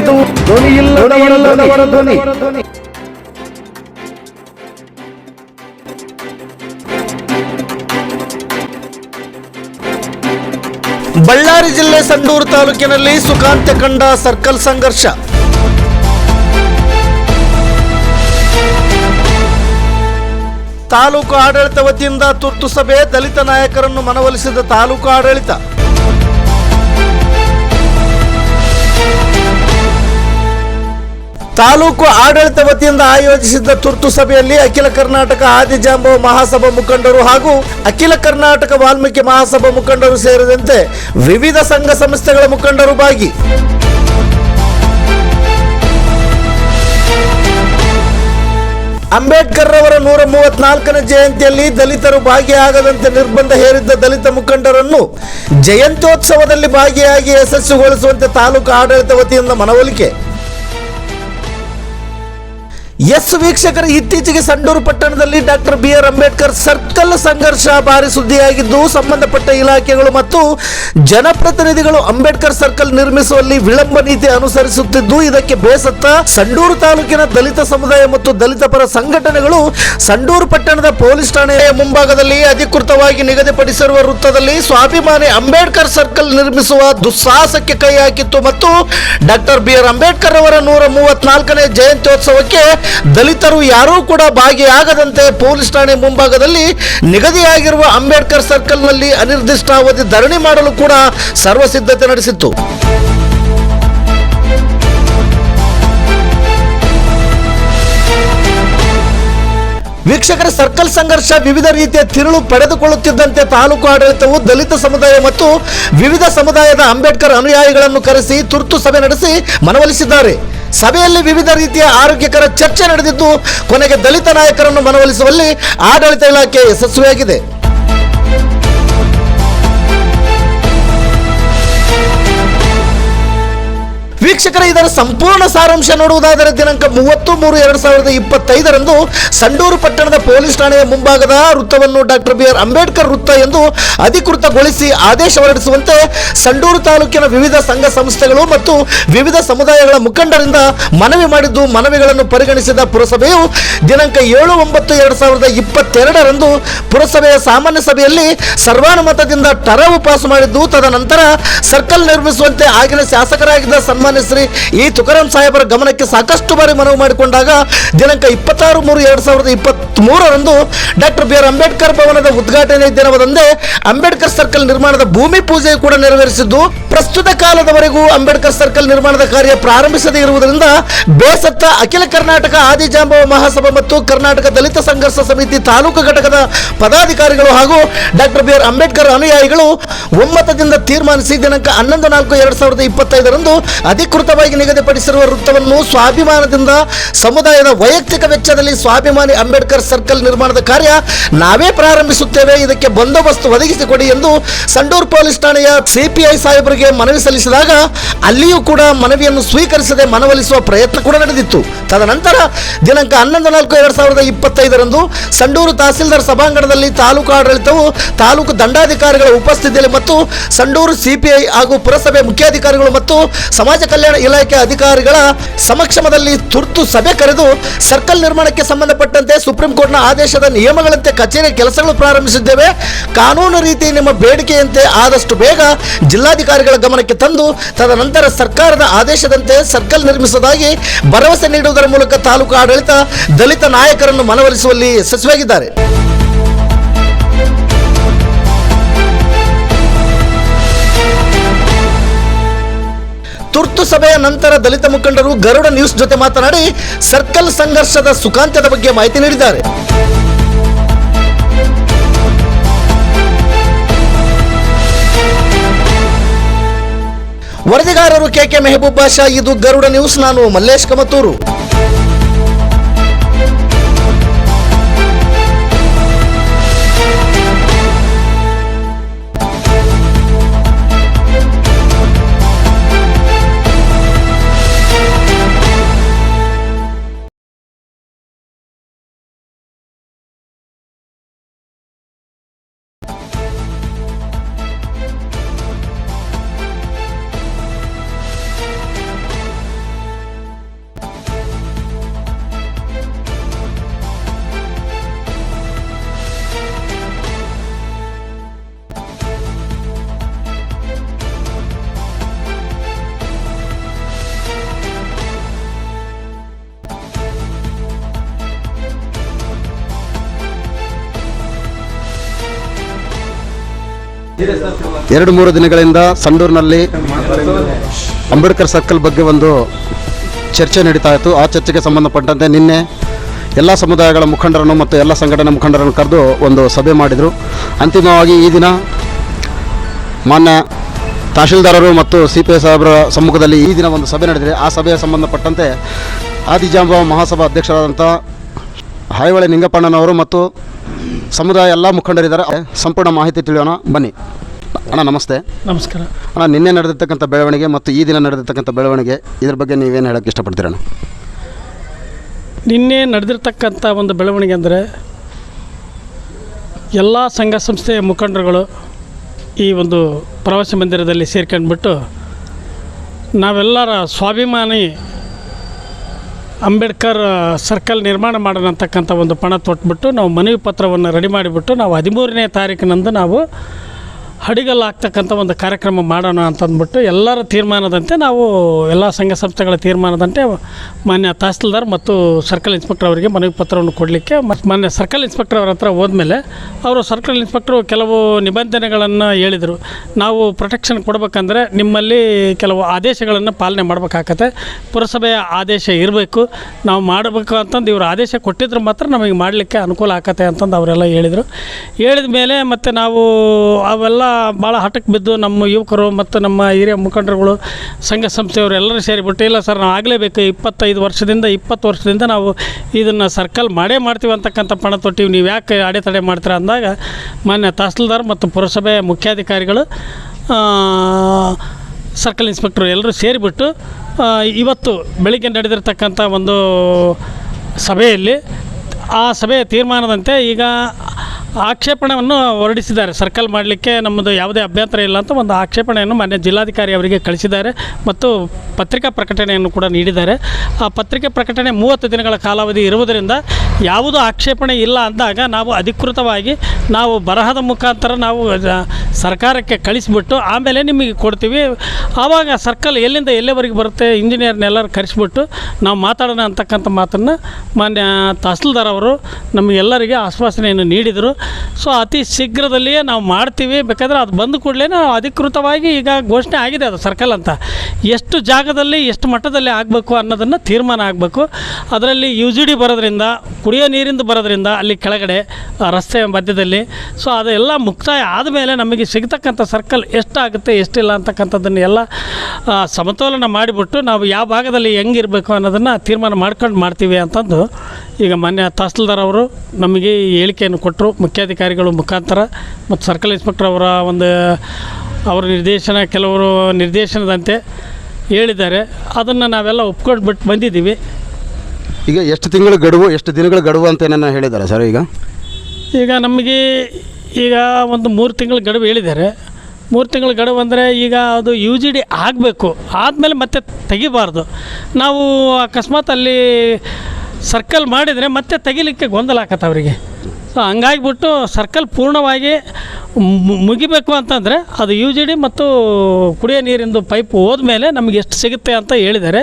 ಇದು ಧ್ವನಿ ಇಲ್ಲದವರ ಧ್ವನಿ ಬಳ್ಳಾರಿ ಜಿಲ್ಲೆ ಸಂಡೂರು ತಾಲೂಕಿನಲ್ಲಿ ಸುಖಾಂತ್ಯ ಕಂಡ ಸರ್ಕಲ್ ಸಂಘರ್ಷ. ತಾಲೂಕು ಆಡಳಿತ ವತಿಯಿಂದ ತುರ್ತು ಸಭೆ ದಲಿತ ನಾಯಕರನ್ನು ಮನವೊಲಿಸಿದ ತಾಲೂಕು ಆಡಳಿತ. ತಾಲೂಕು ಆಡಳಿತ ವತಿಯಿಂದ ಆಯೋಜಿಸಿದ್ದ ತುರ್ತು ಸಭೆಯಲ್ಲಿ ಅಖಿಲ ಕರ್ನಾಟಕ ಆದಿಜಾಂಬವ ಮಹಾಸಭಾ ಮುಖಂಡರು ಹಾಗೂ ಅಖಿಲ ಕರ್ನಾಟಕ ವಾಲ್ಮೀಕಿ ಮಹಾಸಭಾ ಮುಖಂಡರು ಸೇರಿದಂತೆ ವಿವಿಧ ಸಂಘ ಸಂಸ್ಥೆಗಳ ಮುಖಂಡರು ಭಾಗಿ. ಅಂಬೇಡ್ಕರ್ ಅವರ ನೂರ ಮೂವತ್ನಾಲ್ಕನೇ ಜಯಂತಿಯಲ್ಲಿ ದಲಿತರು ಭಾಗಿಯಾಗದಂತೆ ನಿರ್ಬಂಧ ಹೇರಿದ್ದ ದಲಿತ ಮುಖಂಡರನ್ನು ಜಯಂತ್ಯೋತ್ಸವದಲ್ಲಿ ಭಾಗಿಯಾಗಿ ಯಶಸ್ವಿಗೊಳಿಸುವಂತೆ ತಾಲೂಕು ಆಡಳಿತ ವತಿಯಿಂದ ಮನವೊಲಿಕೆ. ಎಸ್ ವೀಕ್ಷಕರ ಇತ್ತೀಚೆಗೆ ಸಂಡೂರು ಪಟ್ಟಣದಲ್ಲಿ doctor B R Ambedkar circle ಸಂಘರ್ಷ ಭಾರಿ ಸುದ್ದಿಯಾಗಿದ್ದು, ಸಂಬಂಧಪಟ್ಟ ಇಲಾಖೆಗಳು ಮತ್ತು ಜನಪ್ರತಿನಿಧಿಗಳು ಅಂಬೇಡ್ಕರ್ ಸರ್ಕಲ್ ನಿರ್ಮಿಸುವಲ್ಲಿ ವಿಳಂಬ ನೀತಿ ಅನುಸರಿಸುತ್ತಿದ್ದು, ಇದಕ್ಕೆ ಬೇಸತ್ತ ಸಂಡೂರು ತಾಲೂಕಿನ ದಲಿತ ಸಮುದಾಯ ಮತ್ತು ದಲಿತ ಪರ ಸಂಘಟನೆಗಳು ಸಂಡೂರು ಪಟ್ಟಣದ ಪೊಲೀಸ್ ಠಾಣೆಯ ಮುಂಭಾಗದಲ್ಲಿ ಅಧಿಕೃತವಾಗಿ ನಿಗದಿಪಡಿಸಿರುವ ವೃತ್ತದಲ್ಲಿ ಸ್ವಾಭಿಮಾನಿ ಅಂಬೇಡ್ಕರ್ ಸರ್ಕಲ್ ನಿರ್ಮಿಸುವ ದುಸ್ಸಾಹಸಕ್ಕೆ ಕೈ ಹಾಕಿತ್ತು ಮತ್ತು ಡಾಕ್ಟರ್ ಬಿ ಆರ್ ಅಂಬೇಡ್ಕರ್ ಅವರ ನೂರ ಮೂವತ್ನಾಲ್ಕನೇ ಜಯಂತ್ಯೋತ್ಸವಕ್ಕೆ ದಲಿತರು ಯಾರೂ ಕೂಡ ಭಾಗಿಯಾಗದಂತೆ ಪೊಲೀಸ್ ಠಾಣೆ ಮುಂಭಾಗದಲ್ಲಿ ನಿಗದಿಯಾಗಿರುವ ಅಂಬೇಡ್ಕರ್ ಸರ್ಕಲ್ನಲ್ಲಿ ಅನಿರ್ದಿಷ್ಟಾವಧಿ ಧರಣಿ ಮಾಡಲು ಕೂಡ ಸರ್ವ ಸಿದ್ಧತೆ ನಡೆಸಿತ್ತು. ವೀಕ್ಷಕರ ಸರ್ಕಲ್ ಸಂಘರ್ಷ ವಿವಿಧ ರೀತಿಯ ತಿರುಳು ಪಡೆದುಕೊಳ್ಳುತ್ತಿದ್ದಂತೆ ತಾಲೂಕು ಆಡಳಿತವು ದಲಿತ ಸಮುದಾಯ ಮತ್ತು ವಿವಿಧ ಸಮುದಾಯದ ಅಂಬೇಡ್ಕರ್ ಅನುಯಾಯಿಗಳನ್ನು ಕರೆಸಿ ತುರ್ತು ಸಭೆ ನಡೆಸಿ ಮನವೊಲಿಸಿದ್ದಾರೆ. ಸಭೆಯಲ್ಲಿ ವಿವಿಧ ರೀತಿಯ ಆರೋಗ್ಯಕರ ಚರ್ಚೆ ನಡೆದಿದ್ದು ಕೊನೆಗೆ ದಲಿತ ನಾಯಕರನ್ನು ಮನವೊಲಿಸುವಲ್ಲಿ ಆಡಳಿತ ಇಲಾಖೆ ಯಶಸ್ವಿಯಾಗಿದೆ. ವೀಕ್ಷಕರ ಇದರ ಸಂಪೂರ್ಣ ಸಾರಾಂಶ ನೋಡುವುದಾದರೆ ದಿನಾಂಕ ಮೂವತ್ತು ಮೂರು ಎರಡು ಸಾವಿರದ ಇಪ್ಪತ್ತೈದರಂದು ಸಂಡೂರು ಪಟ್ಟಣದ ಪೊಲೀಸ್ ಠಾಣೆಯ ಮುಂಭಾಗದ ವೃತ್ತವನ್ನು ಡಾಕ್ಟರ್ ಬಿ ಆರ್ ಅಂಬೇಡ್ಕರ್ ವೃತ್ತ ಎಂದು ಅಧಿಕೃತಗೊಳಿಸಿ ಆದೇಶ ಹೊರಡಿಸುವಂತೆ ಸಂಡೂರು ತಾಲೂಕಿನ ವಿವಿಧ ಸಂಘ ಸಂಸ್ಥೆಗಳು ಮತ್ತು ವಿವಿಧ ಸಮುದಾಯಗಳ ಮುಖಂಡರಿಂದ ಮನವಿ ಮಾಡಿದ್ದು ಮನವಿಗಳನ್ನು ಪರಿಗಣಿಸಿದ ಪುರಸಭೆಯು ದಿನಾಂಕ ಏಳು ಒಂಬತ್ತು ಎರಡು ಸಾವಿರದ ಇಪ್ಪತ್ತೆರಡರಂದು ಪುರಸಭೆಯ ಸಾಮಾನ್ಯ ಸಭೆಯಲ್ಲಿ ಸರ್ವಾನುಮತದಿಂದ ಟರವು ಪಾಸು ಮಾಡಿದ್ದು, ತದನಂತರ ಸರ್ಕಲ್ ನಿರ್ಮಿಸುವಂತೆ ಆಗಿನ ಶಾಸಕರಾಗಿದ್ದ ಸನ್ಮಾನ್ಯ ಶ್ರೀ ಈ ತುಕಾರಾಮ್ ಸಾಹೇಬರ ಗಮನಕ್ಕೆ ಸಾಕಷ್ಟು ಬಾರಿ ಮನವಿ ಮಾಡಿಕೊಂಡಾಗ ದಿನಾಂಕ ಇಪ್ಪತ್ತಾರು ಮೂರು ಎರಡು ಸಾವಿರದ ಇಪ್ಪತ್ತ್ ಮೂರರಂದು ಡಾಕ್ಟರ್ ಬಿ ಆರ್ ಅಂಬೇಡ್ಕರ್ ಭವನದ ಉದ್ಘಾಟನೆ ದಿನವದಂದೇ ಅಂಬೇಡ್ಕರ್ ಸರ್ಕಲ್ ನಿರ್ಮಾಣದ ಭೂಮಿ ಪೂಜೆ ಕೂಡ ನೆರವೇರಿಸಿದ್ದು, ಪ್ರಸ್ತುತ ಕಾಲದವರೆಗೂ ಅಂಬೇಡ್ಕರ್ ಸರ್ಕಲ್ ನಿರ್ಮಾಣದ ಕಾರ್ಯ ಪ್ರಾರಂಭಿಸದೇ ಇರುವುದರಿಂದ ಬೇಸತ್ತ ಅಖಿಲ ಕರ್ನಾಟಕ ಆದಿಜಾಂಬವ ಮಹಾಸಭಾ ಮತ್ತು ಕರ್ನಾಟಕ ದಲಿತ ಸಂಘರ್ಷ ಸಮಿತಿ ತಾಲೂಕು ಘಟಕದ ಪದಾಧಿಕಾರಿಗಳು ಹಾಗೂ ಡಾಕ್ಟರ್ ಬಿ ಆರ್ ಅಂಬೇಡ್ಕರ್ ಅನುಯಾಯಿಗಳು ಒಮ್ಮತದಿಂದ ತೀರ್ಮಾನಿಸಿ ದಿನಾಂಕ ಹನ್ನೊಂದು ನಾಲ್ಕು ಎರಡು ಸಾವಿರದ ಇಪ್ಪತ್ತೈದರಂದು ಅಧಿಕೃತವಾಗಿ ನಿಗದಿಪಡಿಸಿರುವ ವೃತ್ತವನ್ನು ಸ್ವಾಭಿಮಾನದಿಂದ ಸಮುದಾಯದ ವೈಯಕ್ತಿಕ ವೆಚ್ಚದಲ್ಲಿ ಸ್ವಾಭಿಮಾನಿ ಅಂಬೇಡ್ಕರ್ ಸರ್ಕಲ್ ನಿರ್ಮಾಣದ ಕಾರ್ಯ ನಾವೇ ಪ್ರಾರಂಭಿಸುತ್ತೇವೆ. ಇದಕ್ಕೆ ಬಂದೋಬಸ್ತ್ ಒದಗಿಸಿಕೊಡಿ ಎಂದು ಸಂಡೂರು ಪೊಲೀಸ್ ಠಾಣೆಯ ಸಿಪಿಐ ಸಾಹೇಬರಿಗೆ ಮನವಿ ಸಲ್ಲಿಸಿದಾಗ ಅಲ್ಲಿಯೂ ಕೂಡ ಮನವಿಯನ್ನು ಸ್ವೀಕರಿಸದೆ ಮನವೊಲಿಸುವ ಪ್ರಯತ್ನ ಕೂಡ ನಡೆದಿತ್ತು. ತದನಂತರ ದಿನಾಂಕ ಹನ್ನೊಂದು ನಾಲ್ಕು ಎರಡು ಸಾವಿರದ ಇಪ್ಪತ್ತೈದರಂದು ಸಂಡೂರು ತಹಸೀಲ್ದಾರ್ ಸಭಾಂಗಣದಲ್ಲಿ ತಾಲೂಕು ಆಡಳಿತವು ತಾಲೂಕು ದಂಡಾಧಿಕಾರಿಗಳ ಉಪಸ್ಥಿತಿಯಲ್ಲಿ ಮತ್ತು ಸಂಡೂರು ಸಿಪಿಐ ಹಾಗೂ ಪುರಸಭೆ ಮುಖ್ಯಾಧಿಕಾರಿಗಳು ಮತ್ತು ಸಮಾಜ ಕಲ್ಯಾಣ ಇಲಾಖೆ ಅಧಿಕಾರಿಗಳ ಸಮಕ್ಷಮದಲ್ಲಿ ತುರ್ತು ಸಭೆ ಕರೆದು ಸರ್ಕಲ್ ನಿರ್ಮಾಣಕ್ಕೆ ಸಂಬಂಧಪಟ್ಟಂತೆ ಸುಪ್ರೀಂ ಕೋರ್ಟ್ನ ಆದೇಶದ ನಿಯಮಗಳಂತೆ ಕಚೇರಿ ಕೆಲಸಗಳು ಪ್ರಾರಂಭಿಸಿದ್ದೇವೆ. ಕಾನೂನು ರೀತಿ ನಿಮ್ಮ ಬೇಡಿಕೆಯಂತೆ ಆದಷ್ಟು ಬೇಗ ಜಿಲ್ಲಾಧಿಕಾರಿಗಳ ಗಮನಕ್ಕೆ ತಂದು, ತದನಂತರ ಸರ್ಕಾರದ ಆದೇಶದಂತೆ ಸರ್ಕಲ್ ನಿರ್ಮಿಸುವುದಾಗಿ ಭರವಸೆ ನೀಡುವುದರ ಮೂಲಕ ತಾಲೂಕು ಆಡಳಿತ ದಲಿತ ನಾಯಕರನ್ನು ಮನವೊಲಿಸುವಲ್ಲಿ ಯಶಸ್ವಿಯಾಗಿದ್ದಾರೆ. ತುರ್ತು ಸಭೆಯ ನಂತರ ದಲಿತ ಮುಖಂಡರು ಗರುಡ ನ್ಯೂಸ್ ಜೊತೆ ಮಾತನಾಡಿ ಸರ್ಕಲ್ ಸಂಘರ್ಷದ ಸುಖಾಂತ್ಯದ ಬಗ್ಗೆ ಮಾಹಿತಿ ನೀಡಿದ್ದಾರೆ. ವರದಿಗಾರರು ಕೆಕೆ ಮೆಹಬೂಬ್ ಬಾಷಾ ಇದು ಗರುಡ ನ್ಯೂಸ್, ನಾನು ಮಲ್ಲೇಶ್ ಕಮತೂರು. ಎರಡು ಮೂರು ದಿನಗಳಿಂದ ಸಂಡೂರಿನಲ್ಲಿ ಅಂಬೇಡ್ಕರ್ ಸರ್ಕಲ್ ಬಗ್ಗೆ ಒಂದು ಚರ್ಚೆ ನಡೀತಾ ಇತ್ತು. ಆ ಚರ್ಚೆಗೆ ಸಂಬಂಧಪಟ್ಟಂತೆ ನಿನ್ನೆ ಎಲ್ಲ ಸಮುದಾಯಗಳ ಮುಖಂಡರನ್ನು ಮತ್ತು ಎಲ್ಲ ಸಂಘಟನೆ ಮುಖಂಡರನ್ನು ಕರೆದು ಒಂದು ಸಭೆ ಮಾಡಿದರು. ಅಂತಿಮವಾಗಿ ಈ ದಿನ ಮಾನ್ಯ ತಹಶೀಲ್ದಾರರು ಮತ್ತು ಸಿ ಪಿ ಎಸ್ ಸಾಹೇಬರ ಸಮ್ಮುಖದಲ್ಲಿ ಈ ದಿನ ಒಂದು ಸಭೆ ನಡೆದಿದೆ. ಆ ಸಭೆಯ ಸಂಬಂಧಪಟ್ಟಂತೆ ಆದಿಜಾಂಬ ಮಹಾಸಭಾ ಅಧ್ಯಕ್ಷರಾದಂಥ ಹಾಯಿವಳೆ ನಿಂಗಪ್ಪಣ್ಣನವರು ಮತ್ತು ಸಮುದಾಯ ಎಲ್ಲ ಮುಖಂಡರಿದ್ದಾರೆ. ಸಂಪೂರ್ಣ ಮಾಹಿತಿ ತಿಳಿಯೋಣ. ಬನ್ನಿ. ಅಣ್ಣ ನಮಸ್ತೆ. ನಮಸ್ಕಾರ. ಅಣ್ಣ ನಿನ್ನೆ ನಡೆದಿರ್ತಕ್ಕಂಥ ಬೆಳವಣಿಗೆ ಮತ್ತು ಈ ದಿನ ನಡೆದಿರ್ತಕ್ಕಂಥ ಬೆಳವಣಿಗೆ ಇದ್ರ ಬಗ್ಗೆ ನೀವೇನು ಹೇಳೋಕ್ಕೆ ಇಷ್ಟಪಡ್ತೀರಣ್ಣ ನಿನ್ನೆ ನಡೆದಿರ್ತಕ್ಕಂಥ ಒಂದು ಬೆಳವಣಿಗೆ ಅಂದರೆ ಎಲ್ಲ ಸಂಘ ಸಂಸ್ಥೆಯ ಮುಖಂಡರುಗಳು ಈ ಒಂದು ಪ್ರವಾಸಿ ಮಂದಿರದಲ್ಲಿ ಸೇರ್ಕೊಂಡ್ಬಿಟ್ಟು ನಾವೆಲ್ಲರ ಸ್ವಾಭಿಮಾನಿ ಅಂಬೇಡ್ಕರ್ ಸರ್ಕಲ್ ನಿರ್ಮಾಣ ಮಾಡೋಣ ಒಂದು ಪಣ ತೊಟ್ಬಿಟ್ಟು ನಾವು ಮನವಿ ಪತ್ರವನ್ನು ರೆಡಿ ಮಾಡಿಬಿಟ್ಟು ನಾವು ಹದಿಮೂರನೇ ತಾರೀಕಿನಂದು ನಾವು ಹಡಿಗಲ್ಲು ಹಾಕ್ತಕ್ಕಂಥ ಒಂದು ಕಾರ್ಯಕ್ರಮ ಮಾಡೋಣ ಅಂತಂದ್ಬಿಟ್ಟು ಎಲ್ಲರ ತೀರ್ಮಾನದಂತೆ ನಾವು ಎಲ್ಲ ಸಂಘ ಸಂಸ್ಥೆಗಳ ತೀರ್ಮಾನದಂತೆ ಮಾನ್ಯ ತಹಸೀಲ್ದಾರ್ ಮತ್ತು ಸರ್ಕಲ್ ಇನ್ಸ್ಪೆಕ್ಟರ್ ಅವರಿಗೆ ಮನವಿ ಪತ್ರವನ್ನು ಕೊಡಲಿಕ್ಕೆ ಮತ್ತು ಮಾನ್ಯ ಸರ್ಕಲ್ ಇನ್ಸ್ಪೆಕ್ಟರ್ ಅವರ ಹತ್ರ ಹೋದ್ಮೇಲೆ ಅವರು ಸರ್ಕಲ್ ಇನ್ಸ್ಪೆಕ್ಟ್ರು ಕೆಲವು ನಿಬಂಧನೆಗಳನ್ನು ಹೇಳಿದರು. ನಾವು ಪ್ರೊಟೆಕ್ಷನ್ ಕೊಡಬೇಕಂದ್ರೆ ನಿಮ್ಮಲ್ಲಿ ಕೆಲವು ಆದೇಶಗಳನ್ನು ಪಾಲನೆ ಮಾಡಬೇಕಾಗತ್ತೆ. ಪುರಸಭೆಯ ಆದೇಶ ಇರಬೇಕು. ನಾವು ಮಾಡಬೇಕು ಅಂತಂದು ಇವರು ಆದೇಶ ಕೊಟ್ಟಿದ್ರೆ ಮಾತ್ರ ನಮಗೆ ಮಾಡಲಿಕ್ಕೆ ಅನುಕೂಲ ಆಗತ್ತೆ ಅಂತಂದು ಅವರೆಲ್ಲ ಹೇಳಿದರು. ಹೇಳಿದ ಮೇಲೆ ಮತ್ತು ನಾವು ಅವೆಲ್ಲ ಭಾಳ ಹಠಕ್ಕೆ ಬಿದ್ದು ನಮ್ಮ ಯುವಕರು ಮತ್ತು ನಮ್ಮ ಹಿರಿಯ ಮುಖಂಡರುಗಳು, ಸಂಘ ಸಂಸ್ಥೆಯವರು ಎಲ್ಲರೂ ಸೇರಿಬಿಟ್ಟು, ಇಲ್ಲ ಸರ್, ನಾವು ಆಗಲೇಬೇಕು, ಇಪ್ಪತ್ತೈದು ವರ್ಷದಿಂದ, ಇಪ್ಪತ್ತು ವರ್ಷದಿಂದ ನಾವು ಇದನ್ನು ಸರ್ಕಲ್ ಮಾಡೇ ಮಾಡ್ತೀವಿ ಅಂತಕ್ಕಂಥ ಪಣ ತೊಟ್ಟಿವಿ. ನೀವು ಯಾಕೆ ಅಡೆತಡೆ ಮಾಡ್ತೀರ ಅಂದಾಗ, ಮಾನ್ಯ ತಹಸೀಲ್ದಾರ್ ಮತ್ತು ಪುರಸಭೆ ಮುಖ್ಯಾಧಿಕಾರಿಗಳು ಸರ್ಕಲ್ ಇನ್ಸ್ಪೆಕ್ಟ್ರು ಎಲ್ಲರೂ ಸೇರಿಬಿಟ್ಟು ಇವತ್ತು ಬೆಳಿಗ್ಗೆ ನಡೆದಿರ್ತಕ್ಕಂಥ ಒಂದು ಸಭೆಯಲ್ಲಿ ಆ ಸಭೆಯ ತೀರ್ಮಾನದಂತೆ ಈಗ ಆಕ್ಷೇಪಣೆಯನ್ನು ಹೊರಡಿಸಿದ್ದಾರೆ. ಸರ್ಕಲ್ ಮಾಡಲಿಕ್ಕೆ ನಮ್ಮದು ಯಾವುದೇ ಅಭ್ಯಂತರ ಇಲ್ಲ ಅಂತ ಒಂದು ಆಕ್ಷೇಪಣೆಯನ್ನು ಮಾನ್ಯ ಜಿಲ್ಲಾಧಿಕಾರಿ ಅವರಿಗೆ ಕಳಿಸಿದ್ದಾರೆ ಮತ್ತು ಪತ್ರಿಕಾ ಪ್ರಕಟಣೆಯನ್ನು ಕೂಡ ನೀಡಿದ್ದಾರೆ. ಆ ಪತ್ರಿಕೆ ಪ್ರಕಟಣೆ ಮೂವತ್ತು ದಿನಗಳ ಕಾಲಾವಧಿ ಇರುವುದರಿಂದ ಯಾವುದೂ ಆಕ್ಷೇಪಣೆ ಇಲ್ಲ ಅಂದಾಗ ನಾವು ಅಧಿಕೃತವಾಗಿ ನಾವು ಬರಹದ ಮುಖಾಂತರ ನಾವು ಸರ್ಕಾರಕ್ಕೆ ಕಳಿಸಿಬಿಟ್ಟು ಆಮೇಲೆ ನಿಮಗೆ ಕೊಡ್ತೀವಿ. ಆವಾಗ ಸರ್ಕಲ್ ಎಲ್ಲಿಂದ ಎಲ್ಲಿವರೆಗೆ ಬರುತ್ತೆ ಇಂಜಿನಿಯರ್ನೆಲ್ಲರೂ ಕರೆಸಿಬಿಟ್ಟು ನಾವು ಮಾತಾಡೋಣ ಅಂತಕ್ಕಂಥ ಮಾತನ್ನು ಮಾನ್ಯ ತಹಸೀಲ್ದಾರ್ ಅವರು ನಮಗೆಲ್ಲರಿಗೆ ಆಶ್ವಾಸನೆಯನ್ನು ನೀಡಿದರು. ಸೊ ಅತಿ ಶೀಘ್ರದಲ್ಲಿಯೇ ನಾವು ಮಾಡ್ತೀವಿ. ಬೇಕಾದರೆ ಅದು ಬಂದ ಕೂಡಲೇ ಅಧಿಕೃತವಾಗಿ ಈಗ ಘೋಷಣೆ ಆಗಿದೆ ಅದು ಸರ್ಕಲ್ ಅಂತ. ಎಷ್ಟು ಜಾಗದಲ್ಲಿ ಎಷ್ಟು ಮಟ್ಟದಲ್ಲಿ ಆಗಬೇಕು ಅನ್ನೋದನ್ನು ತೀರ್ಮಾನ ಆಗಬೇಕು. ಅದರಲ್ಲಿ ಯು ಜಿ ಡಿ ಬರೋದ್ರಿಂದ, ಕುಡಿಯೋ ನೀರಿಂದ ಬರೋದ್ರಿಂದ ಅಲ್ಲಿ ಕೆಳಗಡೆ ರಸ್ತೆ ಮಧ್ಯದಲ್ಲಿ. ಸೊ ಅದೆಲ್ಲ ಮುಕ್ತಾಯ ಆದಮೇಲೆ ನಮಗೆ ಸಿಗ್ತಕ್ಕಂಥ ಸರ್ಕಲ್ ಎಷ್ಟಾಗುತ್ತೆ ಎಷ್ಟಿಲ್ಲ ಅಂತಕ್ಕಂಥದ್ದನ್ನು ಎಲ್ಲ ಸಮತೋಲನ ಮಾಡಿಬಿಟ್ಟು ನಾವು ಯಾವ ಭಾಗದಲ್ಲಿ ಹೆಂಗಿರಬೇಕು ಅನ್ನೋದನ್ನು ತೀರ್ಮಾನ ಮಾಡ್ಕೊಂಡು ಮಾಡ್ತೀವಿ ಅಂತಂದು ಈಗ ಮಾನ್ಯ ತಹಸೀಲ್ದಾರ್ ಅವರು ನಮಗೆ ಈ ಹೇಳಿಕೆಯನ್ನು ಕೊಟ್ಟರು. ಮುಖ್ಯಾಧಿಕಾರಿಗಳು ಮುಖಾಂತರ ಮತ್ತು ಸರ್ಕಲ್ ಇನ್ಸ್ಪೆಕ್ಟರ್ ಅವರ ಒಂದು ಅವರ ನಿರ್ದೇಶನ ಕೆಲವರು ನಿರ್ದೇಶನದಂತೆ ಹೇಳಿದ್ದಾರೆ. ಅದನ್ನು ನಾವೆಲ್ಲ ಒಪ್ಕೊಂಡು ಬಿಟ್ಟು ಬಂದಿದ್ದೀವಿ. ಈಗ ಎಷ್ಟು ತಿಂಗಳು ಗಡುವು ಎಷ್ಟು ದಿನಗಳು ಗಡುವು ಅಂತ ಏನನ್ನ ಹೇಳಿದ್ದಾರೆ ಸರ್ ಈಗ? ಈಗ ನಮಗೆ ಈಗ ಒಂದು ಮೂರು ತಿಂಗಳ ಗಡುವು ಹೇಳಿದ್ದಾರೆ. ಮೂರು ತಿಂಗಳ ಗಡುವು ಅಂದರೆ ಈಗ ಅದು ಯು ಜಿ ಡಿ ಆಗಬೇಕು. ಆದಮೇಲೆ ಮತ್ತೆ ತೆಗಿಬಾರ್ದು. ನಾವು ಅಕಸ್ಮಾತ್ ಅಲ್ಲಿ ಸರ್ಕಲ್ ಮಾಡಿದರೆ ಮತ್ತೆ ತೆಗಿಲಿಕ್ಕೆ ಗೊಂದಲ ಆಗತ್ತೆ ಅವರಿಗೆ. ಸೊ ಹಂಗಾಗಿಬಿಟ್ಟು ಸರ್ಕಲ್ ಪೂರ್ಣವಾಗಿ ಮುಗಿಬೇಕು ಅಂತಂದರೆ ಅದು ಯು ಜಿ ಡಿ ಮತ್ತು ಕುಡಿಯೋ ನೀರಿಂದು ಪೈಪ್ ಹೋದ್ಮೇಲೆ ನಮಗೆ ಎಷ್ಟು ಸಿಗುತ್ತೆ ಅಂತ ಹೇಳಿದ್ದಾರೆ.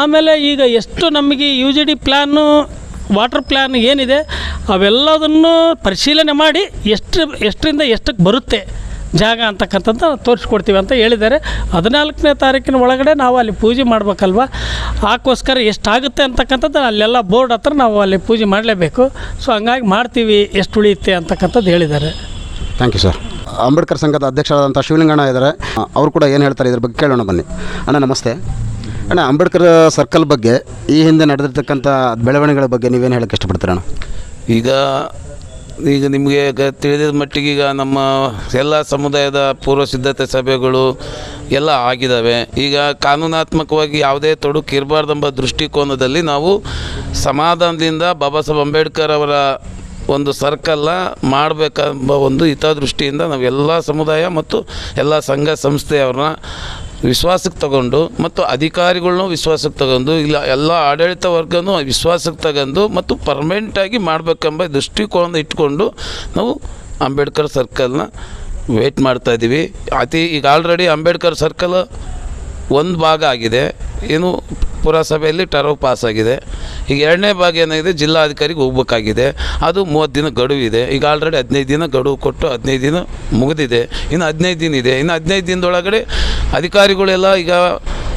ಆಮೇಲೆ ಈಗ ಎಷ್ಟು ನಮಗೆ U G D plan water plan ಏನಿದೆ, ಅವೆಲ್ಲದನ್ನು ಪರಿಶೀಲನೆ ಮಾಡಿ ಎಷ್ಟು, ಎಷ್ಟರಿಂದ ಎಷ್ಟಕ್ಕೆ ಬರುತ್ತೆ ಜಾಗ ಅಂತಕ್ಕಂಥದ್ದು ತೋರಿಸ್ಕೊಡ್ತೀವಿ ಅಂತ ಹೇಳಿದ್ದಾರೆ. ಹದಿನಾಲ್ಕನೇ ತಾರೀಕಿನ ಒಳಗಡೆ ನಾವು ಅಲ್ಲಿ ಪೂಜೆ ಮಾಡಬೇಕಲ್ವ? ಆಕೋಸ್ಕರ ಎಷ್ಟಾಗುತ್ತೆ ಅಂತಕ್ಕಂಥದ್ದು ಅಲ್ಲೆಲ್ಲ ಬೋರ್ಡ್ ಹತ್ರ ನಾವು ಅಲ್ಲಿ ಪೂಜೆ ಮಾಡಲೇಬೇಕು. ಸೊ ಹಂಗಾಗಿ ಮಾಡ್ತೀವಿ, ಎಷ್ಟು ಉಳಿಯುತ್ತೆ ಅಂತಕ್ಕಂಥದ್ದು ಹೇಳಿದ್ದಾರೆ. ಥ್ಯಾಂಕ್ ಯು ಸರ್ ಅಂಬೇಡ್ಕರ್ ಸಂಘದ ಅಧ್ಯಕ್ಷರಾದಂಥ ಶಿವಲಿಂಗಣ್ಣ ಇದ್ದಾರೆ. ಅವರು ಕೂಡ ಏನು ಹೇಳ್ತಾರೆ ಇದ್ರ ಬಗ್ಗೆ ಕೇಳೋಣ ಬನ್ನಿ. ಅಣ್ಣ, ನಮಸ್ತೆ. ಅಣ್ಣ, ಅಂಬೇಡ್ಕರ್ ಸರ್ಕಲ್ ಬಗ್ಗೆ ಈ ಹಿಂದೆ ನಡೆದಿರ್ತಕ್ಕಂಥ ಬೆಳವಣಿಗೆಗಳ ಬಗ್ಗೆ ನೀವೇನು ಹೇಳಕ್ಕೆ ಇಷ್ಟಪಡ್ತೀರಣ್ಣ ಈಗ ಈಗ ನಿಮಗೆ ಗ- ತಿಳಿದಿದ ಮಟ್ಟಿಗೆ ಈಗ ನಮ್ಮ ಎಲ್ಲ ಸಮುದಾಯದ ಪೂರ್ವ ಸಿದ್ಧತೆ ಸಭೆಗಳು ಎಲ್ಲ ಆಗಿದ್ದಾವೆ ಈಗ ಕಾನೂನಾತ್ಮಕವಾಗಿ ಯಾವುದೇ ತೊಡಕು ಇರಬಾರ್ದೆಂಬ ದೃಷ್ಟಿಕೋನದಲ್ಲಿ ನಾವು ಸಮಾಧಾನದಿಂದ ಬಾಬಾ ಸಾಹೇಬ್ ಅಂಬೇಡ್ಕರ್ ಅವರ ಒಂದು ಸರ್ಕಲ್ಲ ಮಾಡಬೇಕೆಂಬ ಒಂದು ಹಿತದೃಷ್ಟಿಯಿಂದ ನಾವು ಎಲ್ಲ ಸಮುದಾಯ ಮತ್ತು ಎಲ್ಲ ಸಂಘ ಸಂಸ್ಥೆಯವ್ರನ್ನ ವಿಶ್ವಾಸಕ್ಕೆ ತಗೊಂಡು ಮತ್ತು ಅಧಿಕಾರಿಗಳ್ನೂ ವಿಶ್ವಾಸಕ್ಕೆ ತಗೊಂಡು, ಇಲ್ಲ, ಎಲ್ಲ ಆಡಳಿತ ವರ್ಗನೂ ವಿಶ್ವಾಸಕ್ಕೆ ತಗೊಂಡು ಮತ್ತು ಪರ್ಮನೆಂಟಾಗಿ ಮಾಡಬೇಕೆಂಬ ದೃಷ್ಟಿಕೋನ ಇಟ್ಕೊಂಡು ನಾವು ಅಂಬೇಡ್ಕರ್ ಸರ್ಕಲ್ನ ವೇಟ್ ಮಾಡ್ತಾ ಇದ್ದೀವಿ ಅತಿ, ಈಗ ಆಲ್ರೆಡಿ ಅಂಬೇಡ್ಕರ್ ಸರ್ಕಲ್ ಒಂದು ಭಾಗ ಆಗಿದೆ. ಏನು ಪುರಸಭೆಯಲ್ಲಿ ಟರ್ವ್ ಆಗಿದೆ ಈಗ ಎರಡನೇ ಭಾಗ ಏನಾಗಿದೆ? ಜಿಲ್ಲಾಧಿಕಾರಿಗೆ ಹೋಗ್ಬೇಕಾಗಿದೆ. ಅದು ಮೂವತ್ತು ದಿನ ಗಡುವು ಇದೆ. ಈಗ ಆಲ್ರೆಡಿ ಹದಿನೈದು ದಿನ ಗಡುವು ಕೊಟ್ಟು ಹದಿನೈದು ದಿನ ಮುಗಿದಿದೆ. ಇನ್ನು ಹದಿನೈದು ದಿನ ಇದೆ. ಇನ್ನು ಹದಿನೈದು ದಿನದೊಳಗಡೆ ಅಧಿಕಾರಿಗಳೆಲ್ಲ ಈಗ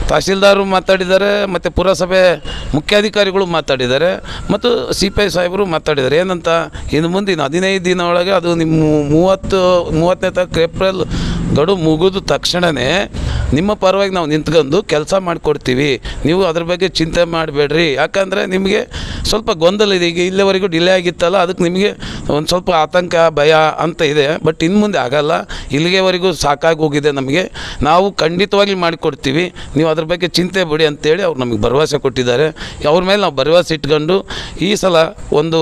ತಹಸೀಲ್ದಾರರು ಮಾತಾಡಿದ್ದಾರೆ, ಮತ್ತು ಪುರಸಭೆ ಮುಖ್ಯಾಧಿಕಾರಿಗಳು ಮಾತಾಡಿದ್ದಾರೆ, ಮತ್ತು ಸಿ ಪಿ ಐ ಸಾಹೇಬರು ಮಾತಾಡಿದ್ದಾರೆ. ಏನಂತ? ಇನ್ನು ಮುಂದಿನ ಹದಿನೈದು ದಿನ ಒಳಗೆ ಅದು ನಿಮ್ಮ ಮೂವತ್ತು, ಮೂವತ್ತನೇ ತಾರೀಕು ಏಪ್ರಿಲ್ ಗಡುವು ಮುಗಿದ ತಕ್ಷಣವೇ ನಿಮ್ಮ ಪರವಾಗಿ ನಾವು ನಿಂತ್ಕೊಂಡು ಕೆಲಸ ಮಾಡಿಕೊಡ್ತೀವಿ. ನೀವು ಅದ್ರ ಬಗ್ಗೆ ಚಿಂತೆ ಮಾಡಬೇಡ್ರಿ. ಯಾಕಂದರೆ ನಿಮಗೆ ಸ್ವಲ್ಪ ಗೊಂದಲ ಇದೆ. ಈಗ ಇಲ್ಲಿವರೆಗೂ ಡಿಲೇ ಆಗಿತ್ತಲ್ಲ, ಅದಕ್ಕೆ ನಿಮಗೆ ಒಂದು ಸ್ವಲ್ಪ ಆತಂಕ, ಭಯ ಅಂತ ಇದೆ. ಬಟ್ ಇನ್ನು ಮುಂದೆ ಆಗಲ್ಲ. ಇಲ್ಲಿಗೆವರೆಗೂ ಸಾಕಾಗಿ ಹೋಗಿದೆ ನಮಗೆ. ನಾವು ಖಂಡಿತವಾಗಿ ಮಾಡಿಕೊಡ್ತೀವಿ. ನೀವು ಅದ್ರ ಬಗ್ಗೆ ಚಿಂತೆ ಬಿಡಿ ಅಂತೇಳಿ ಅವ್ರು ನಮಗೆ ಭರವಸೆ ಕೊಟ್ಟಿದ್ದಾರೆ. ಅವ್ರ ಮೇಲೆ ನಾವು ಭರವಸೆ ಇಟ್ಕೊಂಡು ಈ ಸಲ ಒಂದು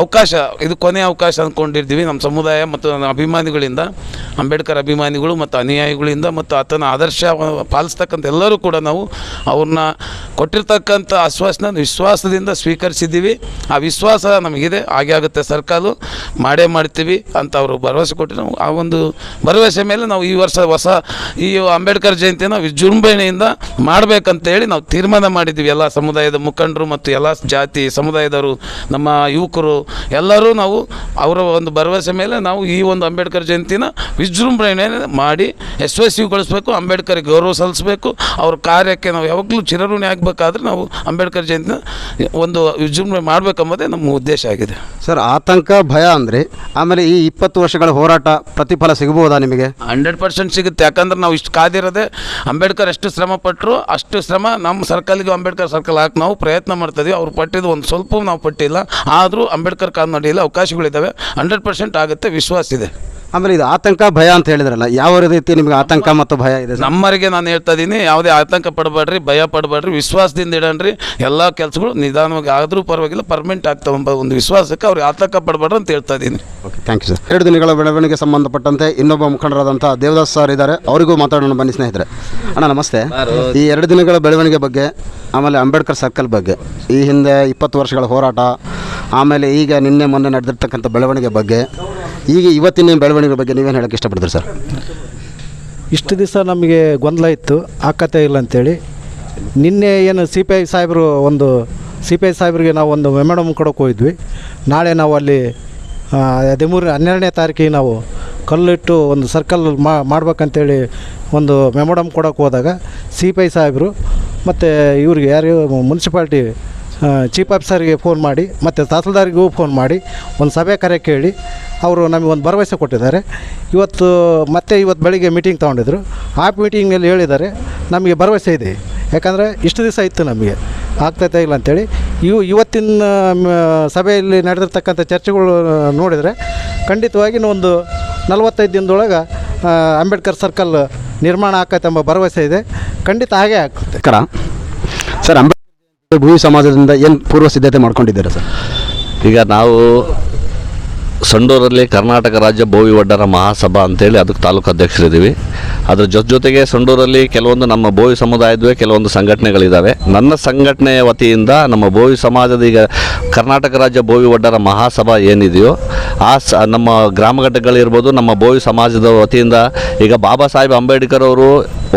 ಅವಕಾಶ, ಇದು ಕೊನೆಯ ಅವಕಾಶ ಅಂದ್ಕೊಂಡಿರ್ತೀವಿ ನಮ್ಮ ಸಮುದಾಯ ಮತ್ತು ನಮ್ಮ ಅಭಿಮಾನಿಗಳಿಂದ. ಅಂಬೇಡ್ಕರ್ ಅಭಿಮಾನಿಗಳು ಮತ್ತು ಅನುಯಾಯಿಗಳಿಂದ ಮತ್ತು ಆತನ ಆದರ್ಶ ಪಾಲಿಸ್ತಕ್ಕಂಥ ಎಲ್ಲರೂ ಕೂಡ ನಾವು ಅವ್ರನ್ನ ಕೊಟ್ಟಿರ್ತಕ್ಕಂಥ ಆಶ್ವಾಸನ ವಿಶ್ವಾಸದಿಂದ ಸ್ವೀಕರಿಸಿದ್ದೀವಿ. ಆ ವಿಶ್ವಾಸ ನಮಗಿದೆ. ಹಾಗೆ ಆಗುತ್ತೆ ಸರ್ಕಾರು ಮಾಡೇ ಮಾಡ್ತೀವಿ ಅಂತ ಅವರು ಭರವಸೆ ಕೊಟ್ಟು ನಾವು ಆ ಒಂದು ಭರವಸೆ ಮೇಲೆ ನಾವು ಈ ವರ್ಷ ಹೊಸ ಈ ಅಂಬೇಡ್ಕರ್ ಜಯಂತಿನ ವಿಜೃಂಭಣೆಯಿಂದ ಮಾಡಬೇಕಂತೇಳಿ ನಾವು ತೀರ್ಮಾನ ಮಾಡಿದ್ದೀವಿ. ಎಲ್ಲ ಸಮುದಾಯದ ಮುಖಂಡರು ಮತ್ತು ಎಲ್ಲ ಜಾತಿ ಸಮುದಾಯದವರು, ನಮ್ಮ ಯುವಕರು ಎಲ್ಲರೂ ನಾವು ಅವರ ಒಂದು ಭರವಸೆ ಮೇಲೆ ನಾವು ಈ ಒಂದು ಅಂಬೇಡ್ಕರ್ ಜಯಂತಿನ ವಿಜೃಂಭಣೆ ಮಾಡಿ ಯಶಸ್ವಿಗೊಳಿಸಬೇಕು ಅಂಬೇಡ್ಕರ್ ಗೌರವ ಸಲ್ಲಿಸಬೇಕು ಅವ್ರ ಕಾರ್ಯಕ್ಕೆ ನಾವು ಯಾವಾಗಲೂ ಚಿರಋಣಿ ಆಗಬೇಕಾದ್ರೆ ನಾವು ಅಂಬೇಡ್ಕರ್ ಜಯಂತಿನ ಒಂದು ವಿಜೃಂಭಣೆ ಮಾಡಬೇಕೆಂಬುದೇ ನಮ್ಮ ಉದ್ದೇಶ ಆಗಿದೆ. ಸರ್ ಆತಂಕ ಭಯ ಅಂದರೆ ಆಮೇಲೆ ಈ ಇಪ್ಪತ್ತು ವರ್ಷಗಳ ಹೋರಾಟ ಪ್ರತಿಫಲ ಸಿಗಬಹುದಾ ನಿಮಗೆ? ಹಂಡ್ರೆಡ್ ಪರ್ಸೆಂಟ್ ಸಿಗುತ್ತೆ. ಯಾಕಂದ್ರೆ ನಾವು ಇಷ್ಟು ಕಾದಿರೋದೆ ಅಂಬೇಡ್ಕರ್ ಎಷ್ಟು ಶ್ರಮ ಪಟ್ಟರು ಅಷ್ಟು ಶ್ರಮ ನಮ್ಮ ಸರ್ಕಲ್ಗೆ ಅಂಬೇಡ್ಕರ್ ಸರ್ಕಲ್ ಹಾಕಿ ನಾವು ಪ್ರಯತ್ನ ಮಾಡ್ತಾಯಿದ್ವಿ ಅವ್ರು ಪಟ್ಟಿದ್ದು ಒಂದು ಸ್ವಲ್ಪ ನಾವು ಪಟ್ಟಿಲ್ಲ. ಆದರೂ ಅಂಬೇಡ್ಕರ್ ಕಾನೂನಲ್ಲಿ ಅವಕಾಶಗಳಿದ್ದಾವೆ. ಹಂಡ್ರೆಡ್ ಪರ್ಸೆಂಟ್ ಆಗುತ್ತೆ. ವಿಶ್ವಾಸ ಇದೆ. ಆಮೇಲೆ ಇದು ಆತಂಕ ಭಯ ಅಂತ ಹೇಳಿದ್ರಲ್ಲ ಯಾವ ರೀತಿ ನಿಮ್ಗೆ ಆತಂಕ ಮತ್ತು ಭಯ ಇದೆ ಸರ್? ನಮ್ಮರಿಗೆ ನಾನು ಹೇಳ್ತಾ ಇದ್ದೀನಿ ಯಾವುದೇ ಆತಂಕ ಪಡಬೇಡ್ರಿ ಭಯ ಪಡಬೇಡ್ರಿ ವಿಶ್ವಾಸದಿಂದ ಇಡಣ್ರಿ ಎಲ್ಲ ಕೆಲಸಗಳು ನಿಧಾನವಾಗಿ ಆದರೂ ಪರವಾಗಿಲ್ಲ ಪರ್ಮನೆಂಟ್ ಆಗ್ತಾವೆ ಎಂಬ ಒಂದು ವಿಶ್ವಾಸಕ್ಕೆ ಅವ್ರಿಗೆ ಆತಂಕ ಪಡಬೇಡ್ರಿ ಅಂತ ಹೇಳ್ತಾ ಇದ್ದೀನಿ ಓಕೆ ಥ್ಯಾಂಕ್ ಯು ಸರ್ ಎರಡು ದಿನಗಳ ಬೆಳವಣಿಗೆ ಸಂಬಂಧಪಟ್ಟಂತೆ ಇನ್ನೊಬ್ಬ ಮುಖಂಡರಾದಂಥ ದೇವದಾಸ್ ಸರ್ ಇದ್ದಾರೆ. ಅವರಿಗೂ ಮಾತಾಡೋಣ ಬನ್ನಿ ಸ್ನೇಹಿತರೆ. ಅಣ್ಣ ನಮಸ್ತೆ. ಈ ಎರಡು ದಿನಗಳ ಬೆಳವಣಿಗೆ ಬಗ್ಗೆ ಆಮೇಲೆ ಅಂಬೇಡ್ಕರ್ ಸರ್ಕಲ್ ಬಗ್ಗೆ ಈ ಹಿಂದೆ ಇಪ್ಪತ್ತು ವರ್ಷಗಳ ಹೋರಾಟ ಆಮೇಲೆ ಈಗ ನಿನ್ನೆ ಮೊನ್ನೆ ನಡೆದಿರ್ತಕ್ಕಂಥ ಬೆಳವಣಿಗೆ ಬಗ್ಗೆ ಈಗ ಇವತ್ತಿನ ಬೆಳವಣಿಗೆ ಬಗ್ಗೆ ನೀವೇನು ಹೇಳಕ್ಕೆ ಇಷ್ಟಪಡ್ತೀರಿ ಸರ್? ಇಷ್ಟು ದಿವಸ ನಮಗೆ ಗೊಂದಲ ಇತ್ತು ಆಕತೆ ಇಲ್ಲ ಅಂತೇಳಿ. ನಿನ್ನೆ ಏನು ಸಿ ಪಿ ಐ ಸಾಹೇಬರು ಒಂದು ಸಿ ಪಿ ಐ ಸಾಹೇಬರಿಗೆ ನಾವು ಒಂದು ಮೆಮೊಡಮ್ ಕೊಡೋಕೆ ಹೋಗಿದ್ವಿ. ನಾಳೆ ನಾವು ಅಲ್ಲಿ ಹದಿಮೂರು ಹನ್ನೆರಡನೇ ತಾರೀಕಿಗೆ ನಾವು ಕಲ್ಲಿಟ್ಟು ಒಂದು ಸರ್ಕಲ್ ಮಾಡ್ಬೇಕಂತೇಳಿ ಒಂದು ಮೆಮೊಡಮ್ ಕೊಡೋಕೆ ಹೋದಾಗ ಸಿ ಪಿ ಐ ಸಾಹೇಬರು ಮತ್ತು ಇವ್ರಿಗೆ ಯಾರು, ಮುನ್ಸಿಪಾಲ್ಟಿ ಚೀಫ್ ಆಫೀಸರ್ಗೆ ಫೋನ್ ಮಾಡಿ, ಮತ್ತು ತಹಸೀಲ್ದಾರ್ಗೂ ಫೋನ್ ಮಾಡಿ, ಒಂದು ಸಭೆ ಕರೆ ಕೇಳಿ, ಅವರು ನಮಗೆ ಒಂದು ಭರವಸೆ ಕೊಟ್ಟಿದ್ದಾರೆ. ಇವತ್ತು ಮತ್ತೆ ಇವತ್ತು ಬೆಳಿಗ್ಗೆ ಮೀಟಿಂಗ್ ತೊಗೊಂಡಿದ್ರು. ಆ ಮೀಟಿಂಗಲ್ಲಿ ಹೇಳಿದ್ದಾರೆ, ನಮಗೆ ಭರವಸೆ ಇದೆ. ಯಾಕಂದರೆ ಇಷ್ಟು ದಿವಸ ಇತ್ತು ನಮಗೆ. ಆಗ್ತೈತೆ ಇಲ್ಲ ಅಂತೇಳಿ. ಇವು ಇವತ್ತಿನ ಸಭೆಯಲ್ಲಿ ನಡೆದಿರ್ತಕ್ಕಂಥ ಚರ್ಚೆಗಳು ನೋಡಿದರೆ ಖಂಡಿತವಾಗಿ ಒಂದು ನಲವತ್ತೈದು ದಿನದೊಳಗೆ ಅಂಬೇಡ್ಕರ್ ಸರ್ಕಲ್ ನಿರ್ಮಾಣ ಆಕೈತೆ ಎಂಬ ಭರವಸೆ ಇದೆ. ಖಂಡಿತ ಹಾಗೆ ಆಗ್ತದೆ. ಸರ್, ಅಂಬೇಡ್ಕರ್ ಭೂಮಿ ಸಮಾಜದಿಂದ ಏನು ಪೂರ್ವ ಸಿದ್ಧತೆ ಮಾಡ್ಕೊಂಡಿದ್ದೀರ ಸರ್? ಈಗ ನಾವು ಸಂಡೂರಲ್ಲಿ ಕರ್ನಾಟಕ ರಾಜ್ಯ ಭೋವಿ ಒಡ್ಡರ ಮಹಾಸಭಾ ಅಂತೇಳಿ ಅದಕ್ಕೆ ತಾಲೂಕು ಅಧ್ಯಕ್ಷರಿದ್ದೀವಿ. ಅದ್ರ ಜೊತೆ ಜೊತೆಗೆ ಸಂಡೂರಲ್ಲಿ ಕೆಲವೊಂದು ನಮ್ಮ ಭೋವಿ ಸಮುದಾಯದ್ವೇ ಕೆಲವೊಂದು ಸಂಘಟನೆಗಳಿದ್ದಾವೆ ನನ್ನ ಸಂಘಟನೆಯ ವತಿಯಿಂದ ನಮ್ಮ ಭೋವಿ ಸಮಾಜದ ಈಗ ಕರ್ನಾಟಕ ರಾಜ್ಯ ಭೋವಿ ಒಡ್ಡರ ಮಹಾಸಭಾ ಏನಿದೆಯೋ, ಆ ಸ ನಮ್ಮ ಗ್ರಾಮಘಟ್ಟಗಳಿರ್ಬೋದು ನಮ್ಮ ಭೋವಿ ಸಮಾಜದ ವತಿಯಿಂದ ಈಗ ಬಾಬಾ ಸಾಹೇಬ್ ಅಂಬೇಡ್ಕರ್ ಅವರು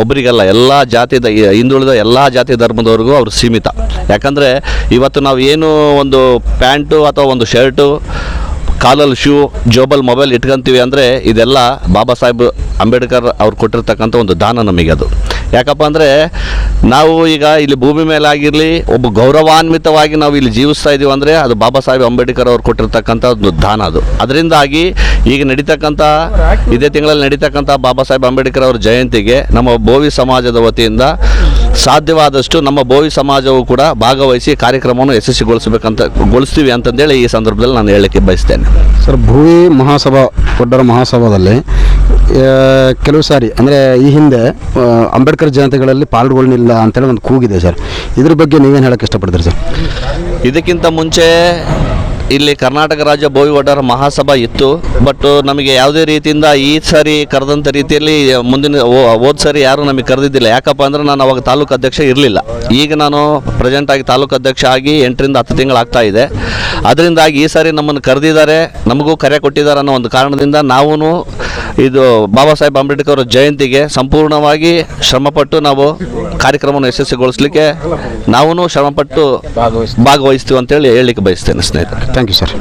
ಒಬ್ಬರಿಗಲ್ಲ ಎಲ್ಲ ಜಾತಿ ಹಿಂದುಳಿದ ಎಲ್ಲ ಜಾತಿ ಧರ್ಮದವ್ರಿಗೂ ಅವರು ಸೀಮಿತ. ಯಾಕಂದರೆ ಇವತ್ತು ನಾವು ಏನು ಒಂದು ಪ್ಯಾಂಟು ಅಥವಾ ಒಂದು ಶರ್ಟು, ಕಾಲಲ್ಲಿ ಶೂ, ಜೋಬಲ್ ಮೊಬೈಲ್ ಇಟ್ಕೊಂತೀವಿ ಅಂದರೆ ಇದೆಲ್ಲ ಬಾಬಾ ಸಾಹೇಬ್ ಅಂಬೇಡ್ಕರ್ ಅವ್ರು ಕೊಟ್ಟಿರ್ತಕ್ಕಂಥ ಒಂದು ದಾನ ನಮಗೆ ಅದು. ಯಾಕಪ್ಪ ಅಂದರೆ ನಾವು ಈಗ ಇಲ್ಲಿ ಭೂಮಿ ಮೇಲೆ ಆಗಿರಲಿ ಒಬ್ಬ ಗೌರವಾನ್ವಿತವಾಗಿ ನಾವು ಇಲ್ಲಿ ಜೀವಿಸ್ತಾ ಇದ್ದೀವಿ ಅಂದರೆ ಅದು ಬಾಬಾ ಸಾಹೇಬ್ ಅಂಬೇಡ್ಕರ್ ಅವ್ರು ಕೊಟ್ಟಿರ್ತಕ್ಕಂಥ ಒಂದು ದಾನ ಅದು. ಅದರಿಂದಾಗಿ ಈಗ ನಡೀತಕ್ಕಂಥ, ಇದೇ ತಿಂಗಳಲ್ಲಿ ನಡೀತಕ್ಕಂಥ ಬಾಬಾ ಸಾಹೇಬ್ ಅಂಬೇಡ್ಕರ್ ಅವ್ರ ಜಯಂತಿಗೆ ನಮ್ಮ ಬೋವಿ ಸಮಾಜದ ವತಿಯಿಂದ ಸಾಧ್ಯವಾದಷ್ಟು ನಮ್ಮ ಭೋವಿ ಸಮಾಜವು ಕೂಡ ಭಾಗವಹಿಸಿ ಕಾರ್ಯಕ್ರಮವನ್ನು ಯಶಸ್ವಿಗೊಳಿಸಬೇಕಂತ ಗೊಳಿಸ್ತೀವಿ ಅಂತಂದೇಳಿ ಈ ಸಂದರ್ಭದಲ್ಲಿ ನಾನು ಹೇಳಲಿಕ್ಕೆ ಬಯಸ್ತೇನೆ. ಸರ್ ಭೂವಿ ಮಹಾಸಭಾ ಕೊಡ್ಡರ ಮಹಾಸಭಾದಲ್ಲಿ ಕೆಲವು ಸಾರಿ ಅಂದರೆ ಈ ಹಿಂದೆ ಅಂಬೇಡ್ಕರ್ ಜಯಂತಿಗಳಲ್ಲಿ ಪಾಲ್ಗೊಳ್ಳಿಲ್ಲ ಅಂತೇಳಿ ಒಂದು ಕೂಗಿದೆ ಸರ್. ಇದ್ರ ಬಗ್ಗೆ ನೀವೇನು ಹೇಳಕ್ಕೆ ಇಷ್ಟಪಡ್ತೀರಿ ಸರ್? ಇದಕ್ಕಿಂತ ಮುಂಚೆ ಇಲ್ಲಿ ಕರ್ನಾಟಕ ರಾಜ್ಯ ಭೋವಿ ಒಡ್ಡರ ಮಹಾಸಭಾ ಇತ್ತು. ಬಟ್ ನಮಗೆ ಯಾವುದೇ ರೀತಿಯಿಂದ ಈ ಸಾರಿ ಕರೆದಂಥ ರೀತಿಯಲ್ಲಿ ಮುಂದಿನ ಹೋದ ಸಾರಿ ಯಾರು ನಮಗೆ ಕರೆದಿದ್ದಿಲ್ಲ. ಯಾಕಪ್ಪ ಅಂದ್ರೆ ನಾನು ಅವಾಗ ತಾಲೂಕು ಅಧ್ಯಕ್ಷ ಇರಲಿಲ್ಲ. ಈಗ ನಾನು ಪ್ರೆಸೆಂಟ್ ಆಗಿ ತಾಲೂಕು ಅಧ್ಯಕ್ಷ ಆಗಿ ಎಂಟರಿಂದ ಹತ್ತು ತಿಂಗಳಾಗ್ತಾ ಇದೆ. ಅದರಿಂದಾಗಿ ಈ ಸಾರಿ ನಮ್ಮನ್ನು ಕರೆದಿದ್ದಾರೆ. ನಮಗೂ ಕರೆ ಕೊಟ್ಟಿದ್ದಾರೆ ಅನ್ನೋ ಒಂದು ಕಾರಣದಿಂದ ನಾವು ಇದು ಬಾಬಾ ಸಾಹೇಬ್ ಅಂಬೇಡ್ಕರ್ ಅವರ ಜಯಂತಿಗೆ ಸಂಪೂರ್ಣವಾಗಿ ಶ್ರಮಪಟ್ಟು ನಾವು ಕಾರ್ಯಕ್ರಮವನ್ನು ಯಶಸ್ವಿಗೊಳಿಸಲಿಕ್ಕೆ ನಾವು ಶ್ರಮಪಟ್ಟು ಭಾಗವಹಿಸ್ತೀವಿ ಅಂತೇಳಿ ಹೇಳಲಿಕ್ಕೆ ಬಯಸ್ತೇನೆ ಸ್ನೇಹಿತರೆ. Thank you sir